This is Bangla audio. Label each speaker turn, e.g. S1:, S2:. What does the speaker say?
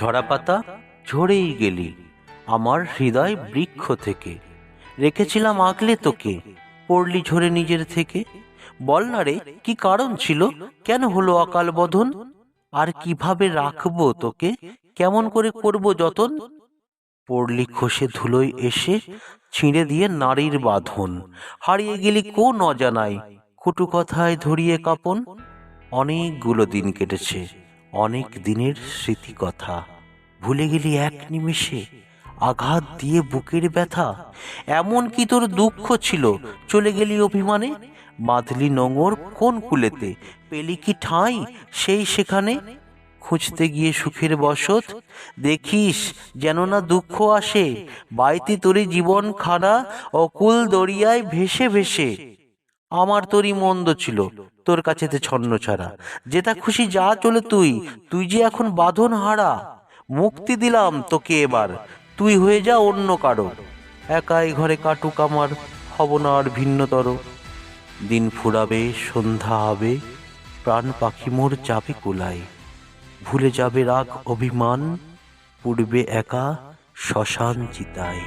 S1: ঝরা পাতা ঝরেই গেলি, আমার হৃদয় বৃক্ষ থেকে। রেখেছিলাম আগলে তোকে, পড়লি ঝরে নিজের থেকে। বল না রে, কি কারণ ছিল? কেন হলো অকাল বধন? আর কীভাবে রাখব তোকে? কেমন করে করব যতন? পড়লি খসে ধুলোয় এসে ছিঁড়ে দিয়ে নারীর বাঁধন। হারিয়ে গেলি কোন অজানায়? কুটু কথায় ধরিয়ে কাপন। অনেকগুলো দিন কেটেছে। অনেক দিনের স্মৃতি কথা ভুলে গেলি এক নিমেষে আঘাত দিয়ে বুকের ব্যথা। এমন কি তোর দুঃখ ছিল? চলে গেলি অভিমানে? বাঁধলি নোঙর কোন কুলেতে? পেলি কি ঠাঁই সেই সেখানে? খুঁজতে গিয়ে সুখের বসত। দেখিস যেন না দুঃখ আসে। বাইতে তোরে জীবন খানা অকুল দরিয়ায় ভেসে ভেসে। আমার তোরই মন্দ ছিল। তোর কাছেতে ছন্ন ছাড়া, যেটা খুশি যা চলে তুই তুই যে এখন বাঁধন হারা। মুক্তি দিলাম তোকে এবার, তুই হয়ে যা অন্য কারও। একাই ঘরে কাটুক আমার হব না আর ভিন্নতর। দিন ফুরাবে, সন্ধ্যা হবে, প্রাণ পাখি মোর যাবে কুলায়। ভুলে যাবে রাগ, অভিমান পূর্বে একা, শ্মশান চিতায়।